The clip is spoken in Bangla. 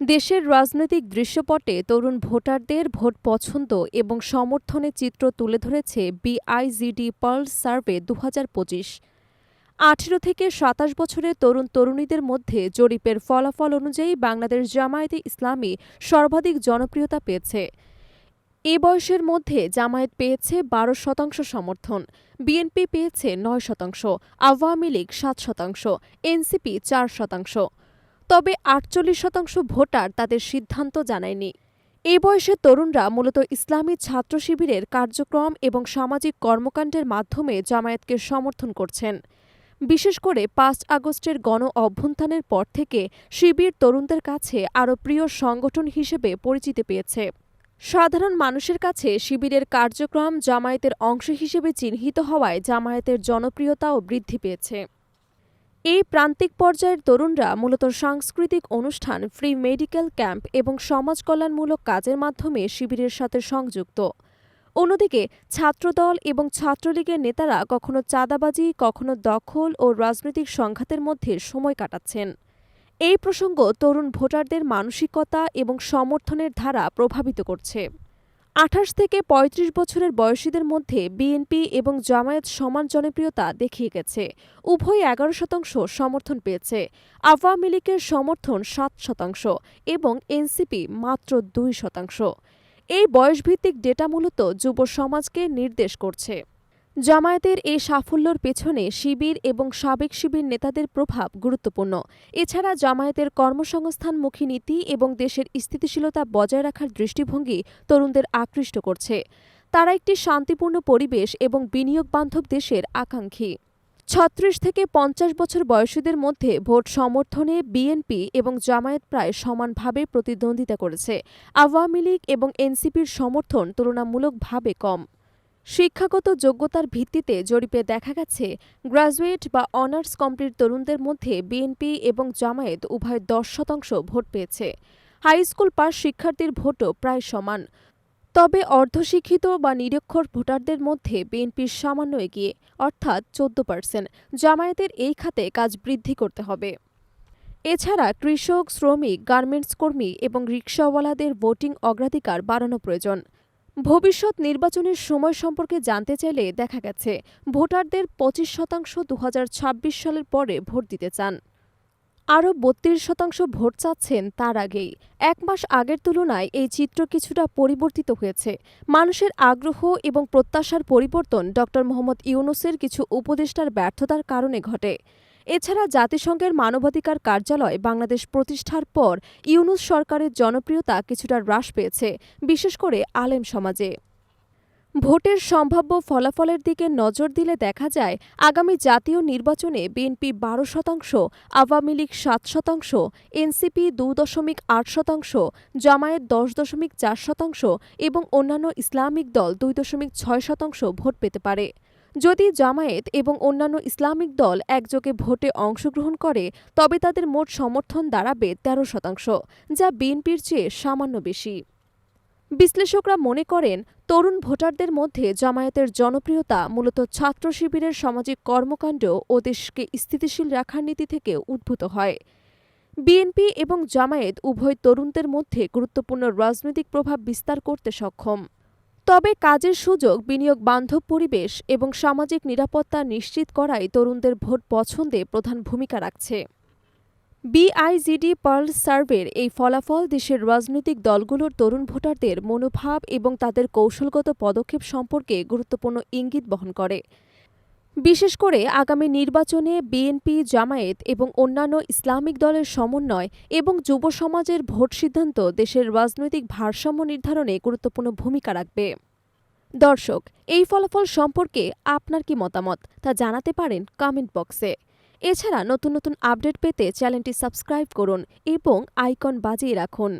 দেশের রাজনৈতিক দৃশ্যপটে তরুণ ভোটারদের ভোট পছন্দ এবং সমর্থনের চিত্র তুলে ধরেছে বিআইজিডি পার্লস সার্ভে দু আঠেরো থেকে সাতাশ বছরের তরুণ তরুণীদের মধ্যে জরিপের ফলাফল অনুযায়ী বাংলাদেশ জামায়াতে ইসলামী সর্বাধিক জনপ্রিয়তা পেয়েছে। এ বয়সের মধ্যে জামায়াত পেয়েছে বারো শতাংশ সমর্থন বিএনপি পেয়েছে নয় শতাংশ, আওয়ামী লীগ সাত শতাংশ এনসিপি চার শতাংশ। তবে আটচল্লিশ শতাংশ ভোটার তাদের সিদ্ধান্ত জানায়নি। এই বয়সের তরুণরা মূলত ইসলামী ছাত্র শিবিরের কার্যক্রম এবং সামাজিক কর্মকাণ্ডের মাধ্যমে জামায়াতকে সমর্থন করছেন। বিশেষ করে পাঁচ আগস্টের গণ অভ্যুত্থানের পর থেকে শিবির তরুণদের কাছে আরও প্রিয় সংগঠন হিসেবে পরিচিতি পেয়েছে। সাধারণ মানুষের কাছে শিবিরের কার্যক্রম জামায়াতের অংশ হিসেবে চিহ্নিত হওয়ায় জামায়াতের জনপ্রিয়তাও বৃদ্ধি পেয়েছে। এই প্রান্তিক পর্যায়ের তরুণরা মূলত সাংস্কৃতিক অনুষ্ঠান, ফ্রি মেডিকেল ক্যাম্প এবং সমাজ কল্যাণমূলক কাজের মাধ্যমে শিবিরের সাথে সংযুক্ত। অন্যদিকে, ছাত্রদল এবং ছাত্রলীগের নেতারা কখনো চাঁদাবাজি, কখনো দখল ও রাজনৈতিক সংঘাতের মধ্যে সময় কাটাচ্ছেন। এই প্রসঙ্গ তরুণ ভোটারদের মানসিকতা এবং সমর্থনের ধারা প্রভাবিত করছে। আঠাশ থেকে ৩৫ বছরের বয়সীদের মধ্যে বিএনপি এবং জামায়াত সমান জনপ্রিয়তা দেখিয়ে গেছে। উভয় এগারো শতাংশ সমর্থন পেয়েছে। আওয়ামী লীগের সমর্থন সাত শতাংশ এবং এনসিপি মাত্র দুই শতাংশ। এই বয়সভিত্তিক ডেটা মূলত যুব সমাজকে নির্দেশ করছে। জামায়াতের এই সাফল্যর পেছনে শিবির এবং সাবেক শিবির নেতাদের প্রভাব গুরুত্বপূর্ণ। এছাড়া জামায়াতের কর্মসংস্থানমুখী নীতি এবং দেশের স্থিতিশীলতা বজায় রাখার দৃষ্টিভঙ্গি তরুণদের আকৃষ্ট করছে। তারা একটি শান্তিপূর্ণ পরিবেশ এবং বিনিয়োগ বান্ধব দেশের আকাঙ্ক্ষী। ছত্রিশ থেকে পঞ্চাশ বছর বয়সীদের মধ্যে ভোট সমর্থনে বিএনপি এবং জামায়াত প্রায় সমানভাবে প্রতিদ্বন্দ্বিতা করেছে। আওয়ামী লীগ এবং এনসিপির সমর্থন তুলনামূলকভাবে কম। শিক্ষাগত যোগ্যতার ভিত্তিতে জরিপে দেখা গেছে গ্র্যাজুয়েট বা অনার্স কমপ্লিট তরুণদের মধ্যে বিএনপি এবং জামায়াত উভয় দশ শতাংশ ভোট পেয়েছে। হাই স্কুল পাস শিক্ষার্থীর ভোটও প্রায় সমান। তবে অর্ধশিক্ষিত বা নিরক্ষর ভোটারদের মধ্যে বিএনপির সামান্য এগিয়ে, অর্থাৎ চোদ্দ পার্সেন্ট। জামায়াতের এই খাতে কাজ বৃদ্ধি করতে হবে। এছাড়া কৃষক, শ্রমিক, গার্মেন্টস কর্মী এবং রিকশাওয়ালাদের ভোটিং অগ্রাধিকার বাড়ানো প্রয়োজন। ভবিষ্যৎ নির্বাচনের সময় সম্পর্কে জানতে চাইলে দেখা গেছে, ভোটারদের পঁচিশ শতাংশ দুহাজার ছাব্বিশ সালের পরে ভোট দিতে চান। আরও বত্রিশ শতাংশ ভোট চাচ্ছেন তার আগেই। এক মাস আগের তুলনায় এই চিত্র কিছুটা পরিবর্তিত হয়েছে। মানুষের আগ্রহ এবং প্রত্যাশার পরিবর্তন ড মোহাম্মদ ইউনুসের কিছু উপদেষ্টার ব্যর্থতার কারণে ঘটে। এছাড়া জাতিসংঘের মানবাধিকার কার্যালয় বাংলাদেশ প্রতিষ্ঠার পর ইউনুস সরকারের জনপ্রিয়তা কিছুটা হ্রাস পেয়েছে, বিশেষ করে আলেম সমাজে। ভোটের সম্ভাব্য ফলাফলের দিকে নজর দিলে দেখা যায়, আগামী জাতীয় নির্বাচনে বিএনপি বারো শতাংশ, আওয়ামী লীগ সাত শতাংশ, এনসিপি দু দশমিক আট শতাংশ, জামায়াত দশ দশমিক চার শতাংশ এবং অন্যান্য ইসলামিক দল দুই দশমিক ছয় শতাংশ ভোট পেতে পারে। যদি জামায়াত এবং অন্যান্য ইসলামিক দল একযোগে ভোটে অংশগ্রহণ করে, তবে তাদের মোট সমর্থন দাঁড়াবে তেরো শতাংশ, যা বিএনপির চেয়ে সামান্য বেশি। বিশ্লেষকরা মনে করেন, তরুণ ভোটারদের মধ্যে জামায়াতের জনপ্রিয়তা মূলত ছাত্র শিবিরের সামাজিক কর্মকাণ্ড ও দেশকে স্থিতিশীল রাখার নীতি থেকে উদ্ভূত হয়। বিএনপি এবং জামায়াত উভয় তরুণদের মধ্যে গুরুত্বপূর্ণ রাজনৈতিক প্রভাব বিস্তার করতে সক্ষম। তবে কাজের সুযোগ, বিনিয়োগ বান্ধব পরিবেশ এবং সামাজিক নিরাপত্তা নিশ্চিত করাই তরুণদের ভোট পছন্দে প্রধান ভূমিকা রাখছে। বিআইজিডি পার্ল সার্ভের এই ফলাফল দেশের রাজনৈতিক দলগুলোর তরুণ ভোটারদের মনোভাব এবং তাদের কৌশলগত পদক্ষেপ সম্পর্কে গুরুত্বপূর্ণ ইঙ্গিত বহন করে। বিশেষ করে আগামী নির্বাচনে বিএনপি, জামায়াত এবং অন্যান্য ইসলামিক দলের সমন্বয় এবং যুব সমাজের ভোট সিদ্ধান্ত দেশের রাজনৈতিক ভারসাম্য নির্ধারণে গুরুত্বপূর্ণ ভূমিকা রাখবে। দর্শক, এই ফলাফল সম্পর্কে আপনার কি মতামত তা জানাতে পারেন কমেন্ট বক্সে এছাড়া নতুন নতুন আপডেট পেতে চ্যানেলটি সাবস্ক্রাইব করুন এবং আইকন বাজিয়ে রাখুন।